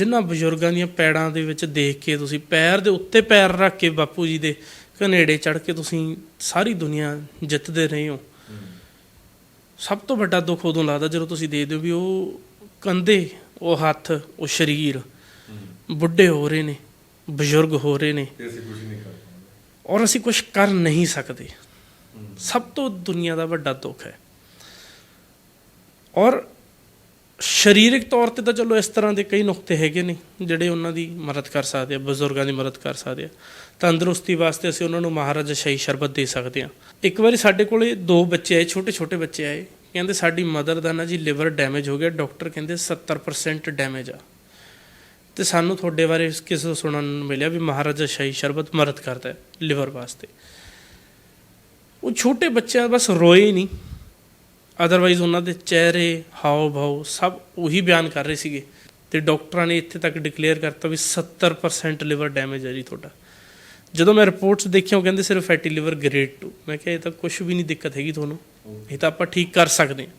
ਜਿਨ੍ਹਾਂ ਬਜ਼ੁਰਗਾਂ ਦੀਆਂ ਪੈੜਾਂ ਦੇ ਵਿੱਚ ਦੇਖ ਕੇ ਤੁਸੀਂ ਪੈਰ ਦੇ ਉੱਤੇ ਪੈਰ ਰੱਖ ਕੇ ਬਾਪੂ ਜੀ ਦੇ ਕਨੇੜੇ ਚੜ ਕੇ ਤੁਸੀਂ ਸਾਰੀ ਦੁਨੀਆ ਜਿੱਤਦੇ ਰਹੇ ਹੋ। ਸਭ ਤੋਂ ਵੱਡਾ ਦੁੱਖ ਉਦੋਂ ਲੱਗਦਾ ਜਦੋਂ ਤੁਸੀਂ ਦੇਖਦੇ ਹੋ ਵੀ ਉਹ ਕੰਧੇ ਉਹ ਹੱਥ ਉਹ ਸਰੀਰ ਬੁੱਢੇ ਹੋ ਰਹੇ ਨੇ ਬਜ਼ੁਰਗ ਹੋ ਰਹੇ ਨੇ ਤੇ ਅਸੀਂ ਕੁਝ ਨਹੀਂ ਕਰ ਪਾਉਂਦੇ ਔਰ ਅਸੀਂ ਕੁਝ ਕਰ ਨਹੀਂ ਸਕਦੇ। ਸਭ ਤੋਂ ਦੁਨੀਆ ਦਾ ਵੱਡਾ ਦੁੱਖ ਹੈ। ਔਰ ਸਰੀਰਕ ਤੌਰ ਤੇ ਤਾਂ ਚਲੋ ਇਸ ਤਰ੍ਹਾਂ ਦੇ ਕਈ ਨੁਕਤੇ ਹੈਗੇ ਨੇ ਜਿਹੜੇ ਉਹਨਾਂ ਦੀ ਮਦਦ ਕਰ ਸਕਦੇ ਆ, ਬਜ਼ੁਰਗਾਂ ਦੀ ਮਦਦ ਕਰ ਸਕਦੇ ਆ। ਤੰਦਰੁਸਤੀ ਵਾਸਤੇ ਅਸੀਂ ਉਹਨਾਂ ਨੂੰ ਮਹਾਰਾਜਾ ਸ਼ਾਹੀ ਸ਼ਰਬਤ ਦੇ ਸਕਦੇ ਆ। ਇੱਕ ਵਾਰੀ ਸਾਡੇ ਕੋਲੇ ਦੋ ਬੱਚੇ ਆਏ ਛੋਟੇ ਛੋਟੇ ਬੱਚੇ ਆਏ, ਕਹਿੰਦੇ ਸਾਡੀ ਮਦਰ ਦਾ ਨਾ ਜੀ ਲਿਵਰ ਡੈਮੇਜ ਹੋ ਗਿਆ ਡਾਕਟਰ ਕਹਿੰਦੇ 70% ਡੈਮੇਜ ਆ। ਤੇ ਸਾਨੂੰ ਤੁਹਾਡੇ ਬਾਰੇ ਕਿਸੇ ਤੋਂ ਸੁਣਨ ਨੂੰ ਮਿਲਿਆ ਵੀ ਮਹਾਰਾਜਾ ਸ਼ਾਹੀ ਸ਼ਰਬਤ ਮਦਦ ਕਰਦਾ ਹੈ ਲਿਵਰ ਵਾਸਤੇ। ਉਹ ਛੋਟੇ ਬੱਚਿਆਂ ਬਸ ਰੋਏ ਨਹੀਂ। ਅਦਰਵਾਈਜ਼ ਉਹਨਾਂ ਦੇ ਚਿਹਰੇ ਹਾਵ ਭਾਵ ਸਭ ਉਹੀ ਬਿਆਨ ਕਰ ਰਹੇ ਸੀਗੇ। ਤੇ ਡਾਕਟਰਾਂ ਨੇ ਇੱਥੇ ਤੱਕ ਡਿਕਲੇਅਰ ਕਰਤਾ ਵੀ 70% ਲਿਵਰ ਡੈਮੇਜ ਹੈ ਜੀ ਤੁਹਾਡਾ। ਜਦੋਂ ਮੈਂ ਰਿਪੋਰਟਸ ਦੇਖੀਆਂ, ਉਹ ਕਹਿੰਦੇ ਸਿਰਫ ਫੈਟੀ ਲਿਵਰ ਗ੍ਰੇਡ 2 ਮੈਂ ਕਿਹਾ, ਇਹ ਤਾਂ ਕੁਝ ਵੀ ਨਹੀਂ ਦਿੱਕਤ ਹੈਗੀ ਤੁਹਾਨੂੰ। ਇਹ ਤਾਂ ਆਪਾਂ ਠੀਕ ਕਰ ਸਕਦੇ ਹਾਂ।